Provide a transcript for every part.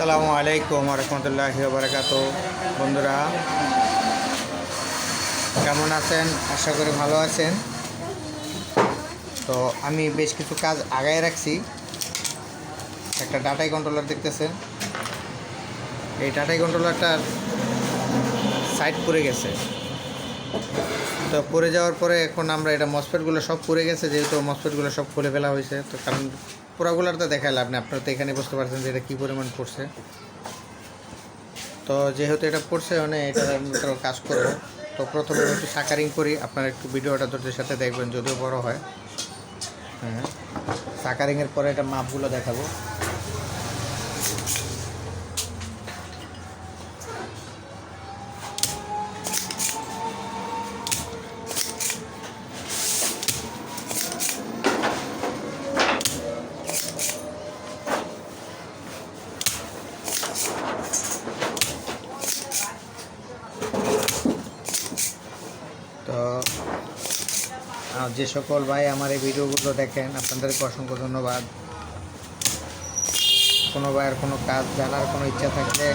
আসসালামু আলাইকুম রহমতুল্লাহ বারাকাত বন্ধুরা, কেমন আছেন? আশা করি ভালো আছেন। তো আমি বেশ কিছু কাজ আগায় রাখছি। একটা ডাটাই কন্ট্রোলার দেখতেছেন। এই ডাটাই কন্ট্রোলারটার সাইড পড়ে গেছে। তো পরে যাওয়ার পরে এখন আমরা এটা মসপেটগুলো সব পড়ে গেছে, যেহেতু মসপেটগুলো সব খুলে ফেলা হয়েছে। তো কারণ পুরাগুলার তো দেখালে আপনি আপনারা তো এখানে বুঝতে পারছেন যে এটা কী পরিমাণ পড়ছে। তো যেহেতু এটা পড়ছে মানে এটা কাজ করব। তো প্রথমে একটু সাকারিং করি, আপনারা একটু ভিডিওটা ধৈর্যের সাথে দেখবেন, যদিও বড় হয়। হ্যাঁ সাকারিংয়ের পরে এটা মাপগুলো দেখাবো। সকল ভাই আমার এই ভিডিওগুলো দেখেন, আপনাদেরকে অসংখ্য ধন্যবাদ। কোনো ভাইয়ের কোনো কাজ জানার কোনো ইচ্ছা থাকলে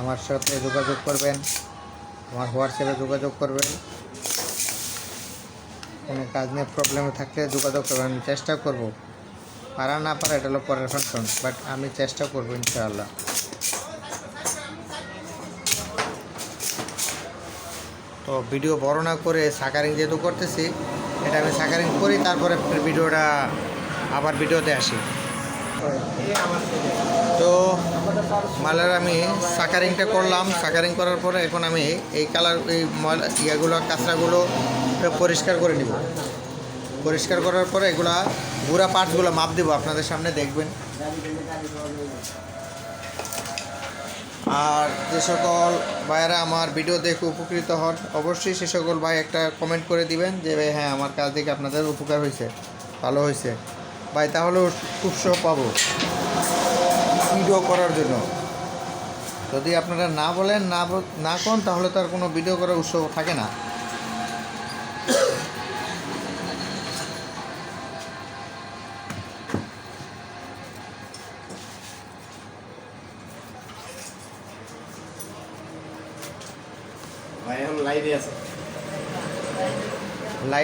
আমার সাথে যোগাযোগ করবেন, আমার হোয়াটসঅ্যাপে যোগাযোগ করবেন। কোনো কাজ নিয়ে প্রবলেমে থাকলে যোগাযোগ করবেন, আমি চেষ্টা করব। পারা না পারা এটা হলো পরের ফাংশন বাট আমি চেষ্টা করব ইনশাআল্লাহ। তো ভিডিও বড় না করে সাকারিং যেহেতু করতেছি, এটা আমি সাকারিং করি, তারপরে ভিডিওটা আবার ভিডিওতে আসি। তো মালের আমি সাকারিংটা করলাম। সাকারিং করার পরে এখন আমি এই কালার, এই ময়লা ইয়াগুলো, কাঁচরাগুলো পরিষ্কার করে নিব। পরিষ্কার করার পরে এগুলা গুঁড়া পার্টসগুলো মাপ দেবো, আপনাদের সামনে দেখবেন। আর যে সকল ভাইয়েরা আমার ভিডিও দেখে উপকৃত হন, অবশ্যই সে সকল ভাই একটা কমেন্ট করে দিবেন যে, ভাই হ্যাঁ আমার কাজ দেখে আপনাদের উপকার হয়েছে, ভালো হয়েছে। ভাই, তাহলে উৎসাহ পাবো ভিডিও করার জন্য। যদি আপনারা না বলেন, না না করেন তাহলে তার কোনো ভিডিও করার উৎসব থাকে না।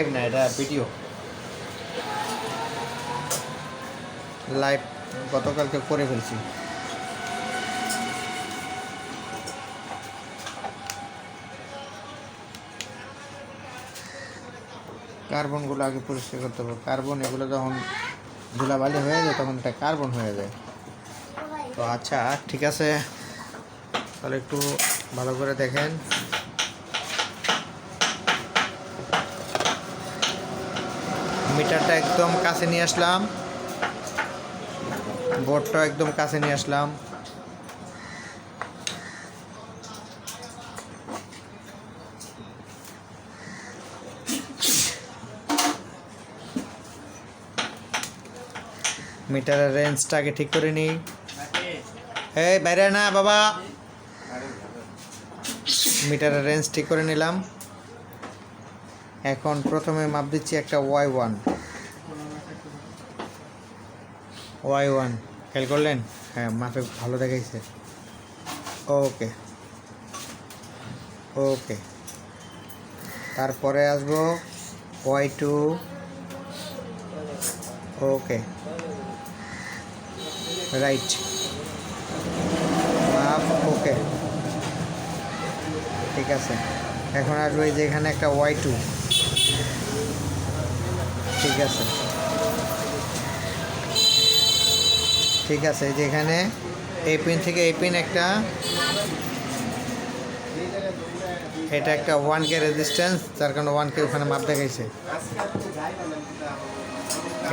লাইভ না এটা ভিডিও লাইভ গতকালকে করে ফেলছি। কার্বনগুলো আগে পরিষ্কার করতে হবে। কার্বন এগুলো যখন ধুলাবালি হয়ে যায়, তখন এটা কার্বন হয়ে যায়। তো আচ্ছা ঠিক আছে। তাহলে একটু ভালো করে দেখেন। মিটারটা একদম কাছে নিয়ে আসলাম। বোর্ডটা একদম কাছে নিয়ে আসলাম। মিটারের রেঞ্জটাকে ঠিক করে নিই। এই বাইরে না, বাবা। মিটারের রেঞ্জ ঠিক করে নিলাম। এখন প্রথমে মাপ দিচ্ছি একটা ওয়াই ওয়ান। ওয়াই ওয়ান, খেয়াল করলেন? হ্যাঁ মাপে ভালো দেখাইছে। ওকে। ওকে। তারপরে আসব ওয়াই টু। ওকে। রাইট। মাপ, ওকে। ঠিক আছে। এখন আসব যে এখানে একটা ওয়াই টু। ঠিক আছে। ঠিক আছে, এই যে এখানে এই পিন থেকে এই পিন একটা, এটা একটা ওয়ান কে রেজিস্ট্যান্স যার কারণে ওয়ান কে ওখানে মাপ দেখাইছে।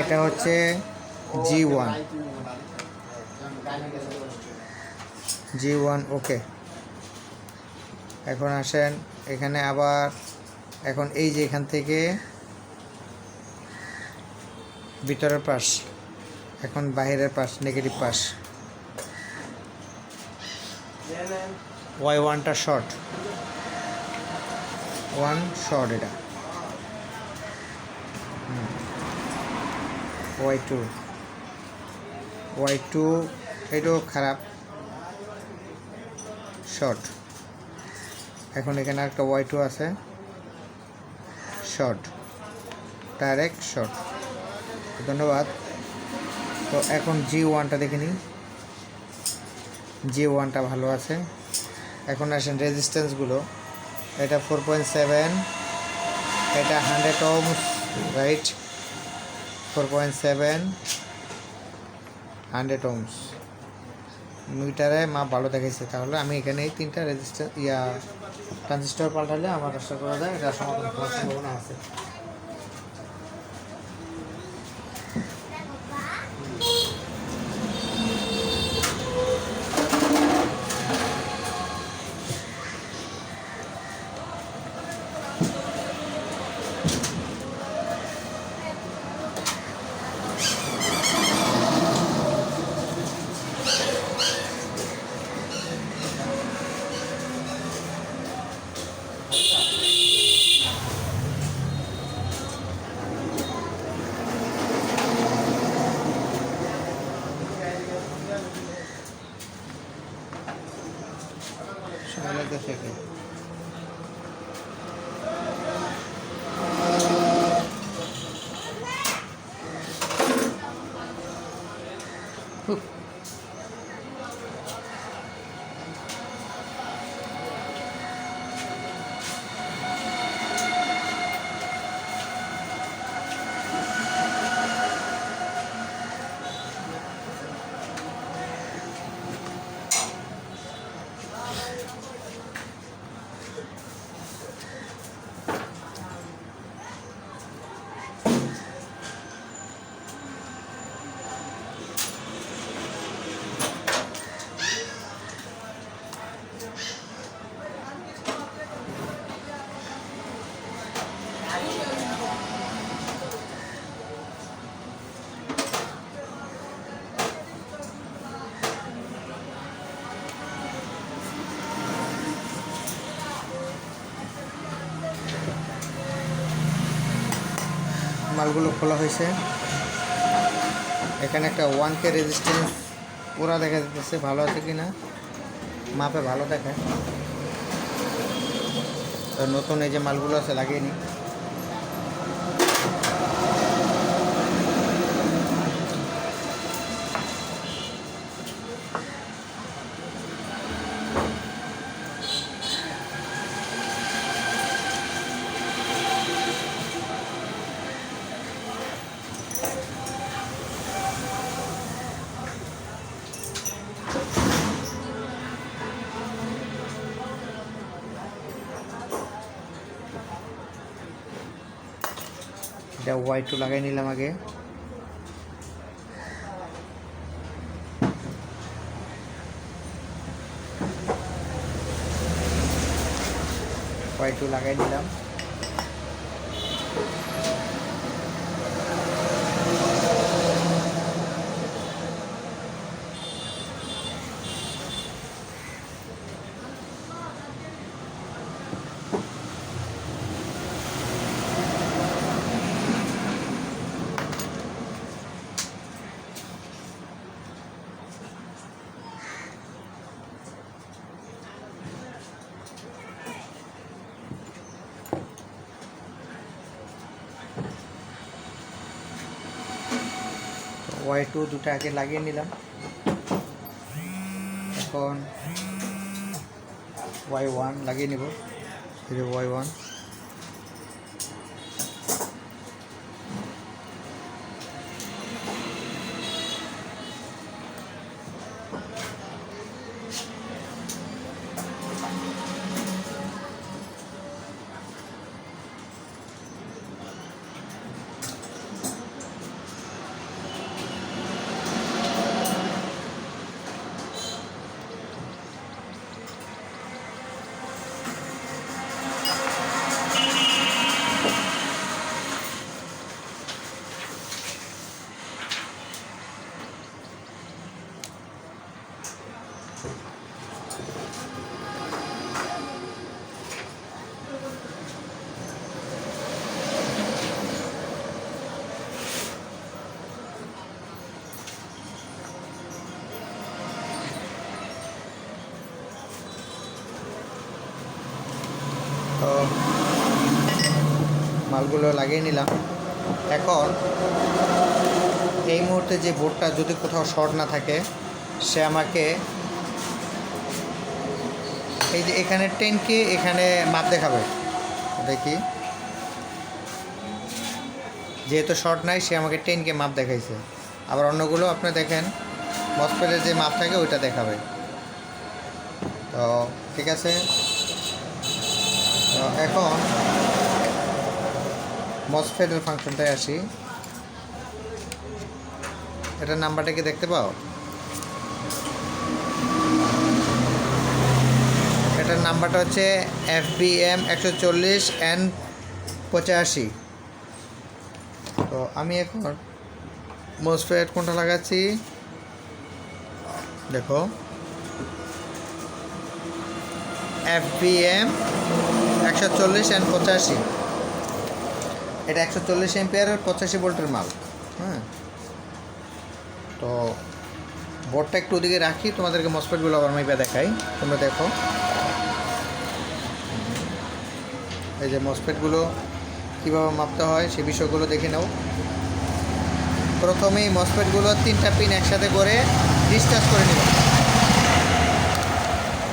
এটা হচ্ছে জি ওয়ান জি ওয়ান ওকে এখন আসেন, এখানে আবার, এখন এই যে এখান থেকে ভিতরের পাশ, এখন বাইরের পাশ নেগেটিভ পাশ। ওয়াই ওয়ানটা শর্ট ওয়ান শর্ট এটা। ওয়াই টু ওয়াই টু এটাও খারাপ। শর্ট এখন এখানে একটা ওয়াই টু আছে। শর্ট ডাইরেক্ট শর্ট ধন্যবাদ। তো এখন জি ওয়ানটা দেখে নিই। জি ওয়ানটা ভালো আছে। এখন আসেন রেজিস্ট্যান্সগুলো এটা ফোর পয়েন্ট সেভেন এটা hundred ohms right four point seven hundred ohms মিটারে মাপ ভালো দেখাইছে। তাহলে আমি এখানে তিনটা রেজিস্টার ইয়া ট্রানজিস্টর পাল্টালে আমার আশা করা যায়, এটা সমাধান হওয়ার সম্ভাবনা আছে। মালগুলো খোলা হয়েছে। এখানে একটা ওয়ান কে রেজিস্ট্যান্স ওরা দেখা যাচ্ছে, ভালো আছে কি না মাপে ভালো দেখায়। তো নতুন এই যে মালগুলো আছে, লাগিয়ে নিই এটা ওয়াই লাগাই নিলাম আগে। ওয়াই লাগাই নিলাম। ওয়াই টু দুটো আগে লাগিয়ে নিলাম। এখন ওয়াই ওয়ান লাগিয়ে নিব। ওয়াই ওয়ান মালগুলো লাগিয়ে নিলাম। এখন এই মুহূর্তে যে বোর্ডটা যদি কোথাও শর্ট না থাকে, সে আমাকে এই যে এখানে টেনকে এখানে মাপ দেখাবে। দেখি। যেহেতু শর্ট নাই, সে আমাকে টেনকে মাপ দেখাইছে। আবার অন্যগুলো আপনি দেখেন মসপেটের যে মাপ থাকে, ওইটা দেখাবে। তো ঠিক আছে। তো এখন মসফেটের ফাংশনটায় আসি। এটার নাম্বারটা কি দেখতে পাও? এটার নাম্বারটা হচ্ছে এফ বি এম একশো চল্লিশ এন পঁচাশি। তো আমি এখন মসফেট কোনটা লাগাচ্ছি? দেখো। এফ বি এম একশো চল্লিশ এন পঁচাশি। এটা একশো চল্লিশ এম্পিয়ারের পঁচাশি ভোল্টের মাল। হ্যাঁ। তো বোর্ডটা একটু ওদিকে রাখি, তোমাদেরকে মসপেটগুলো আবার মাইপা দেখাই। তোমরা দেখো। এই যে মসপেটগুলো কীভাবে মাপতে হয় সে বিষয়গুলো দেখে নাও। প্রথমেই মসপেটগুলো তিনটা পিন একসাথে করে ডিসচার্জ করে নিব।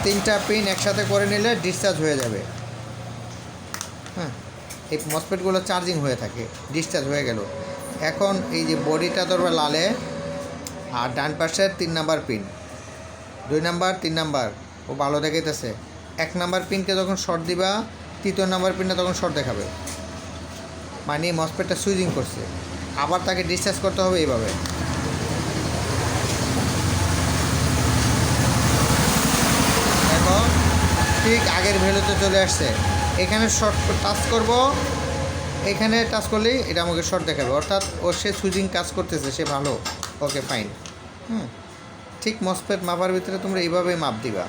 তিনটা পিন একসাথে করে নিলে ডিসচার্জ হয়ে যাবে। এই মসপেটগুলো চার্জিং হয়ে থাকে ডিসচার্জ হয়ে গেল। এখন এই যে বডিটা ধরবে লালে আর ডান পাশের তিন নাম্বার পিন। দুই নাম্বার, তিন নাম্বার, ও ভালো দেখাইতেছে। এক নাম্বার পিনকে যখন শর্ট দিবা, তৃতীয় নাম্বার পিনটা তখন শর্ট দেখাবে। মানে মসপেটটা সুইচিং করছে। আবার তাকে ডিসচার্জ করতে হবে এইভাবে। দেখো, ঠিক আগের ভ্যালুতে চলে আসছে। এখানে শর্ট টাচ করব। এখানে টাচ করলেই এটা আমাকে শর্ট দেখাবে। অর্থাৎ ও সে সুইচিং কাজ করতেছে, সে ভালো। Okay fine hmm. ঠিক মসপেট মাপার ভিতরে তোমরা এইভাবেই মাপ দিবা।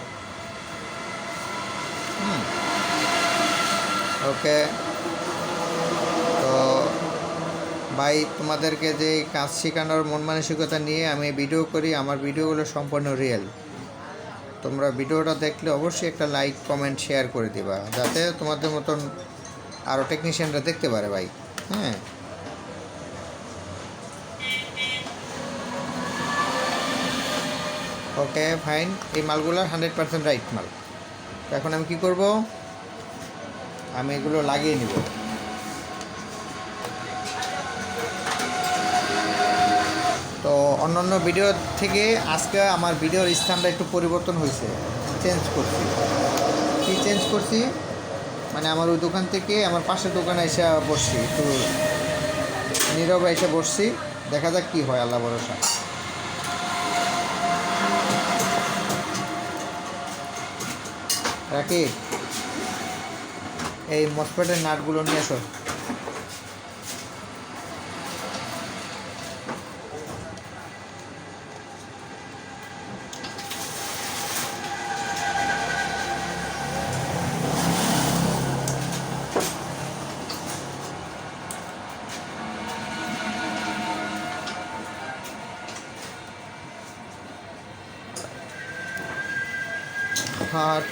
হুম। ওকে তো ভাই, তোমাদেরকে যে কাজ শেখানোর মন মানসিকতা নিয়ে আমি ভিডিও করি, আমার ভিডিওগুলো সম্পূর্ণ রিয়েল তোমরা ভিডিওটা দেখলে অবশ্যই একটা লাইক কমেন্ট শেয়ার করে দিবা। যাতে তোমাদের মতন আরও টেকনিশিয়ানরা দেখতে পারে ভাই। হ্যাঁ। ওকে ফাইন এই মালগুলো হান্ড্রেড পার্সেন্ট রাইট মাল। এখন আমি কি করব? আমি এগুলো লাগিয়ে নিব। অন্যান্য ভিডিও থেকে আজকে আমার ভিডিওর স্থানটা একটু পরিবর্তন হয়েছে। চেঞ্জ করছি। কী চেঞ্জ করছি? মানে আমার ওই দোকান থেকে আমার পাশের দোকানে এসে বসছি, একটু নীরবে এসে বসছি। দেখা যাক কী হয়, আল্লাহ ভরসা। রাখি এই মসপেটের নাটগুলো নিয়ে এসো।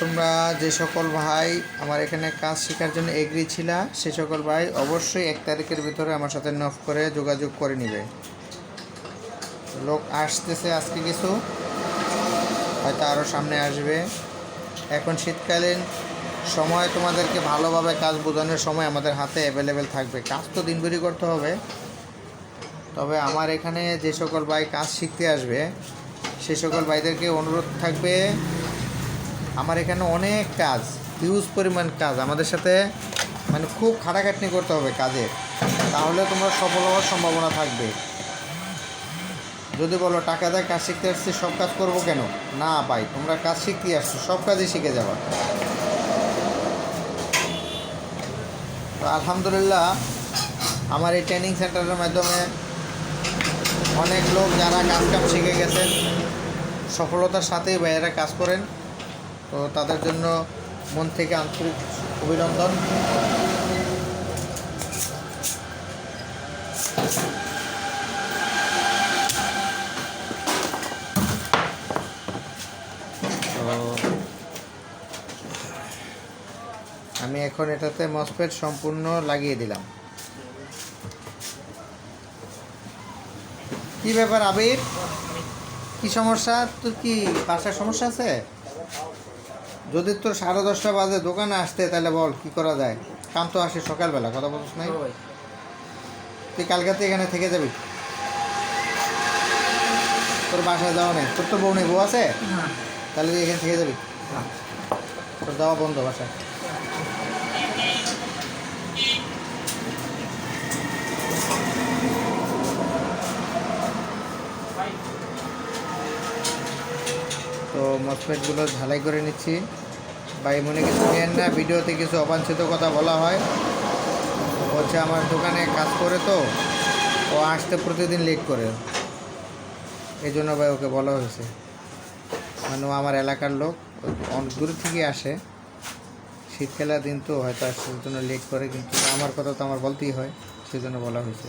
তোমরা যে সকল ভাই আমার এখানে কাজ শেখার জন্য এগ্রি ছিলা, সে সকল ভাই অবশ্যই এক তারিখের ভিতরে আমার সাথে নক করে যোগাযোগ করে নিবে। লোক আসতেছে আজকে কিছু, হয়তো আরও সামনে আসবে। এখন শীতকালীন সময়, তোমাদেরকে ভালোভাবে কাজ বোঝানোর সময় আমাদের হাতে অ্যাভেলেবেল থাকবে। কাজ তো দিনভরই করতে হবে। তবে আমার এখানে যে সকল ভাই কাজ শিখতে আসবে, সে সকল ভাইদেরকে অনুরোধ থাকবে আমার এখানে অনেক কাজ হিউজ পরিমাণ কাজ। আমাদের সাথে মানে খুব খাটাখাটনি করতে হবে কাজের। তাহলে তোমরা সফল হওয়ার সম্ভাবনা থাকবে। যদি বলো টাকা দেয়, কাজ শিখতে আসছি, সব কাজ করব কেন? না ভাই, তোমরা কাজ শিখতে আসছো, সব কাজই শিখে যাবা। তো আলহামদুলিল্লাহ, আমার এই ট্রেনিং সেন্টারের মাধ্যমে অনেক লোক যারা কাজ কাম শিখে গেছেন, সফলতার সাথেই ভাইয়েরা কাজ করেন। তো তাদের জন্য মন থেকে আন্তরিক অভিনন্দন। আমি এখন এটাতে মসপেট সম্পূর্ণ লাগিয়ে দিলাম। কি ব্যাপার আবির? কি সমস্যা? তোর কি বাসার সমস্যা আছে? যদি তোর সাড়ে দশটা বাজে দোকানে আসতে তাহলে বল কি করা যায়? কাম তো আসে সকালবেলা কথা বলছিস নাই? তুই কালকাতে এখানে থেকে যাবি? তোর বাসায় যাওয়া নেই। তোর তো বউ নেই বউ আছে? তাহলে তুই এখানে থেকে যাবি? তোর যাওয়া বন্ধ বাসায়। তো মসপেটগুলো ঝালাই করে নিচ্ছি। ভাই, মনে কিছু নেন না? ভিডিওতে কিছু অবাঞ্ছিত কথা বলা হয়। বলছে আমার দোকানে কাজ করে তো। ও আসতে প্রতিদিন লেট করে। এই জন্য ভাই ওকে বলা হয়েছে। মানে আমার এলাকার লোক। অনেক দূর থেকে আসে। শীতকালের দিন তো হয়তো আসার জন্য লেট করে। কিন্তু আমার কথা তো আমার বলতেই হয় সেই জন্য বলা হয়েছে।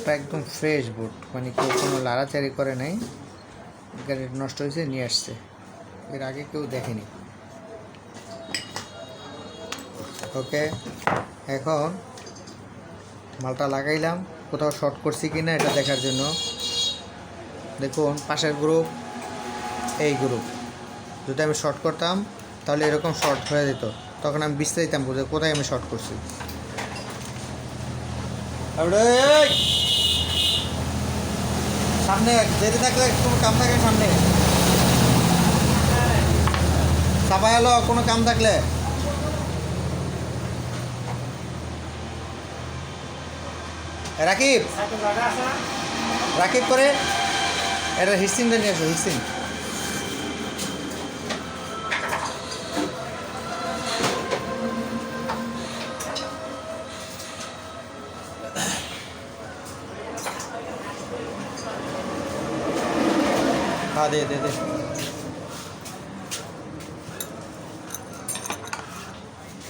বোটটা একদম ফ্রেশ বুট মানে কেউ কোনো লাড়াচাড়ি করে নাই। গাড়ি নষ্ট হয়েছে, নিয়ে আসছে। এর আগে কেউ দেখেনি। ওকে, এখন মালটা লাগাইলাম। কোথাও শর্ট করছি কি না এটা দেখার জন্য। দেখুন, পাশের গ্রুপ এই গ্রুপ যদি আমি শর্ট করতাম, তাহলে এরকম শর্ট হয়ে যেত। তখন আমি বিস্তারিতাম বুঝে কোথায় আমি শর্ট করছি! সামনে যেতে থাকলে কোনো কাম থাকে সামনে। চাপাই এলো কোনো কাম থাকলে। রাকিব! রাকিব করে। এটা হিসিনটা নিয়ে আসো হিসিন। হ্যাঁ দে দে দে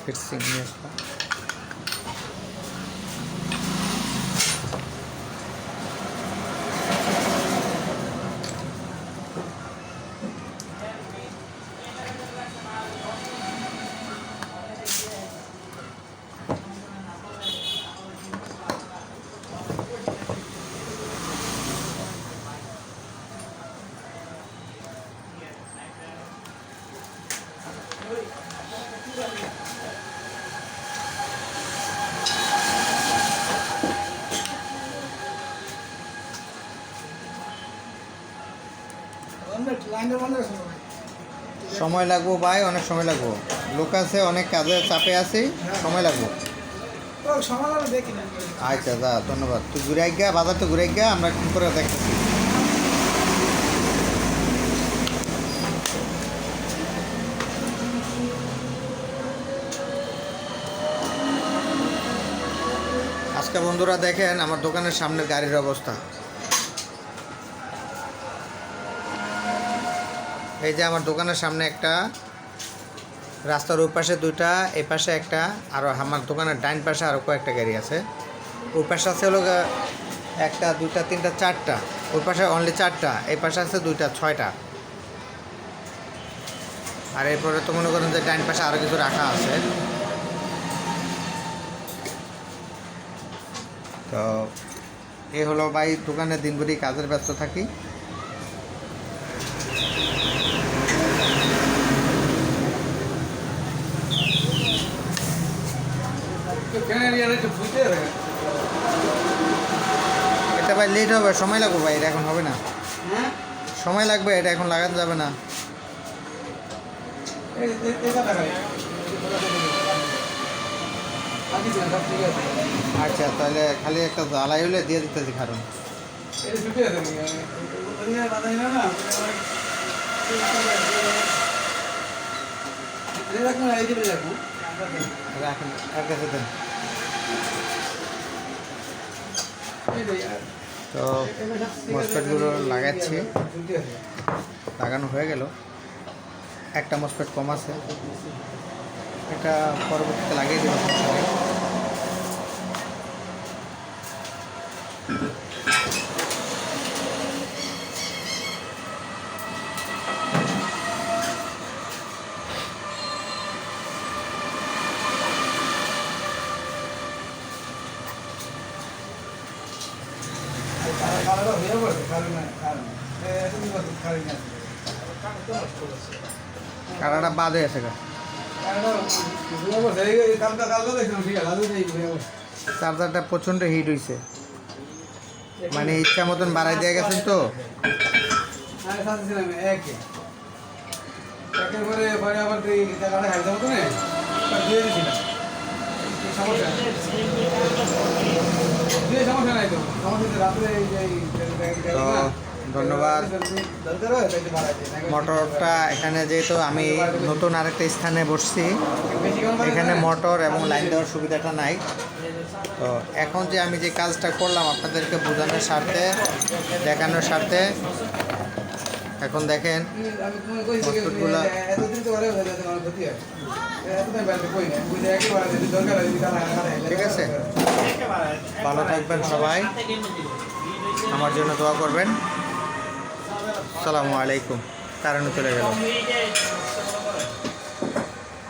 হিসিন সময় লাগবো ভাই, অনেক সময় লাগবো। লোক আছে, অনেক কাজে চাপে আছি, সময় লাগবো। আচ্ছা যা, ধন্যবাদ। তুই ঘুরে গিয়া বাজার তো ঘুরে গিয়া আমরা কি করে দেখতেছি? আজকে বন্ধুরা দেখেন, আমার দোকানের সামনের গাড়ির অবস্থা। এই যে আমার দোকানের সামনে একটা, রাস্তার ওই পাশে দুইটা, এই পাশে একটা, আর আমার দোকানের ডাইন পাশে আরও কয়েকটা গাড়ি আছে। ওই পাশে আছে হলো একটা, দুইটা, তিনটা, চারটা। ওই পাশে অনলি চারটা, এই পাশে আছে দুইটা, ছয়টা। আর এরপরে তো মনে করেন যে ডাইন পাশে আরও কিছু রাখা আছে। তো এ হলো ভাই দোকানে দিনভরি কাজের ব্যস্ত থাকি। এটা ভাই লেট হবে সময় লাগবে ভাই এটা এখন হবে না। সময় লাগবে এটা এখন লাগাতে যাবে না। আচ্ছা তাহলে খালি একটা জ্বালাই হলে দিয়ে দিতেছি কারণ। রাখেন আর কাছে দেন তো মসপেটগুলো লাগাচ্ছি। লাগানো হয়ে গেল। একটা মসপেট কম আছে। এটা পরবর্তীতে লাগিয়ে দেবো বাদ হয়ে আছে গা। চার্জারটা প্রচণ্ড হিট হয়েছে মানে ইচ্ছা মতন বাড়াই দিয়ে গেছেন তো সমস্যা নাই তো সমস্যা রাত্রে ধন্যবাদ। মোটরটা এখানে যেহেতু আমি নতুন আরেকটা স্থানে বসছি, এখানে মোটর এবং লাইন দেওয়ার সুবিধাটা নাই। তো এখন যে আমি যে কাজটা করলাম আপনাদেরকে বোঝানোর স্বার্থে, দেখানোর স্বার্থে, এখন দেখেন ঠিক আছে। ভালো থাকবেন সবাই। আমার জন্য দোয়া করবেন। সালামু আলাইকুম। কারণে চলে গেল।